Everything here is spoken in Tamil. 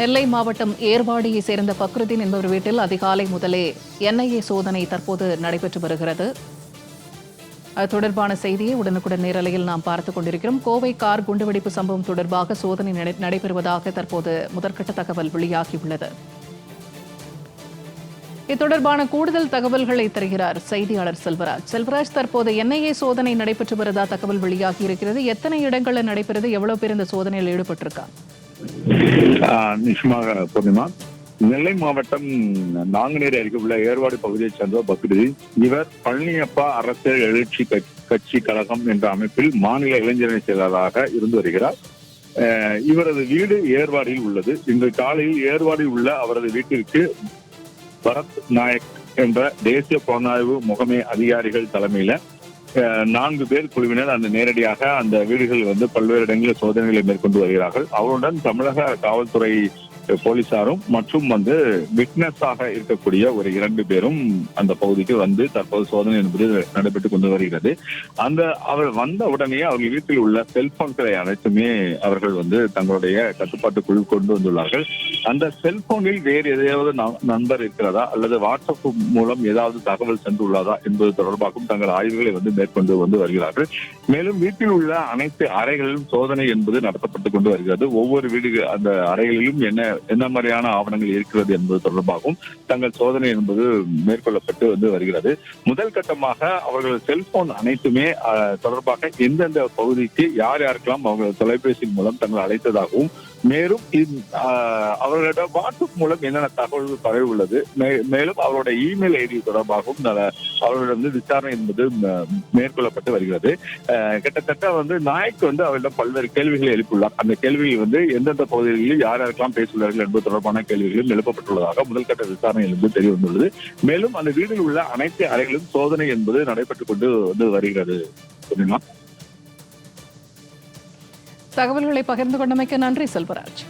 நெல்லை மாவட்டம் ஏர்வாடியை சேர்ந்த பக்ருதீன் என்பவர் வீட்டில் அதிகாலை முதலே என்ஐஏ சோதனை தற்போது நடைபெற்று வருகிறது. அது தொடர்பான செய்தியை உடனுக்குடன் நேரலையில் நாம் பார்த்துக் கொண்டிருக்கிறோம். கோவை கார் குண்டுவெடிப்பு சம்பவம் தொடர்பாக சோதனை நடைபெறுவதாக தற்போது முதற்கட்ட தகவல் வெளியாகியுள்ளது. இது தொடர்பான கூடுதல் தகவல்களை தருகிறார் செய்தியாளர் செல்வராஜ். செல்வராஜ் தற்போது என்ஐஏ சோதனை நடைபெற்று வருவதா தகவல் வெளியாகி இருக்கிறது. எத்தனை இடங்களில் நடைபெறுது? எவ்வளவு பேர் இந்த சோதனையில் ஈடுபட்டிருக்காங்க? நிச்சயமாக பூர்ணிமா நெல்லை மாவட்டம் நாங்குநேரி அருகே உள்ள ஏர்வாடி பகுதியைச் சேர்ந்த பக்ரீன் இவர் பழனியப்பா அரசியல் எழுச்சி கட்சி- கட்சி கழகம் என்ற அமைப்பில் மாநில இளைஞரணி செயலாளராக இருந்து வருகிறார். இவரது வீடு ஏர்வாடியில் உள்ளது. இன்று காலையில் ஏர்வாடியில் உள்ள அவரது வீட்டிற்கு பரத் நாயக் என்ற தேசிய புலனாய்வு முகமை அதிகாரிகள் தலைமையில நான்கு பேர் குழுவினர் அந்த நேரடியாக அந்த வீடுகள் வந்து பல்வேறு இடங்களில் சோதனைகளை மேற்கொண்டு வருகிறார்கள். அவருடன் தமிழக காவல்துறை போலீசாரும் மற்றும் வந்து விட்னஸாக இருக்கக்கூடிய ஒரு இரண்டு பேரும் அந்த பகுதிக்கு வந்து தற்போது சோதனை என்பது நடைபெற்று கொண்டு வருகிறது. அந்த அவர் வந்த உடனே அவர்கள் வீட்டில் உள்ள செல்போன்களை அனைத்துமே அவர்கள் வந்து தங்களுடைய கட்டுப்பாட்டுக்குள் கொண்டு வந்துள்ளார்கள். அந்த செல்போனில் வேறு எதையாவது நண்பர் இருக்கிறதா? அல்லது வாட்ஸ்அப் மூலம் ஏதாவது தகவல் சென்றுள்ளதா? என்பது தொடர்பாகவும் தங்கள் ஆய்வுகளை வந்து மேற்கொண்டு வந்து வருகிறார்கள். மேலும் வீட்டில் உள்ள அனைத்து அறைகளிலும் சோதனை என்பது நடத்தப்பட்டுக் கொண்டு வருகிறது. ஒவ்வொரு வீடு அந்த அறைகளிலும் என்ன என்ன மாதிரியான ஆவணங்கள் இருக்கிறது என்பது தொடர்பாகவும் தங்கள் சோதனை என்பது மேற்கொள்ளப்பட்டு வந்து வருகிறது. முதல் கட்டமாக அவர்கள் செல்போன் அனைத்துமே அஹ், தொடர்பாக எந்தெந்த பகுதிக்கு யார் யாருக்கெல்லாம் அவர்கள் தொலைபேசி மூலம் தங்களை அழைத்ததாகவும் மேலும் இந்த, ஆஹ், அவர்களிடம் வாட்ஸ்அப் மூலம் என்னென்ன தகவல்கள் பரவி உள்ளது மே- மேலும் அவருடைய இமெயில் ஐடி தொடர்பாகவும் அவர்களிடம் வந்து விசாரணை என்பது மேற்கொள்ளப்பட்டு வருகிறது. கிட்டத்தட்ட வந்து நாய்க்கு வந்து அவரிடம் பல்வேறு கேள்விகளை எழுப்பியுள்ளார். அந்த கேள்விகள் வந்து எந்தெந்த பகுதிகளில் யார் யாருக்கெல்லாம் பேசியுள்ளார்கள் என்பது தொடர்பான கேள்விகளும் எழுப்பப்பட்டுள்ளதாக முதல்கட்ட விசாரணை என்பது தெரிய வந்துள்ளது. மேலும் அந்த வீட்டில் உள்ள அனைத்து அறைகளிலும் சோதனை என்பது நடைபெற்றுக் கொண்டு வந்து வருகிறது. தகவல்களை பகிர்ந்து கொண்டமைக்கு நன்றி செல்வராஜ்.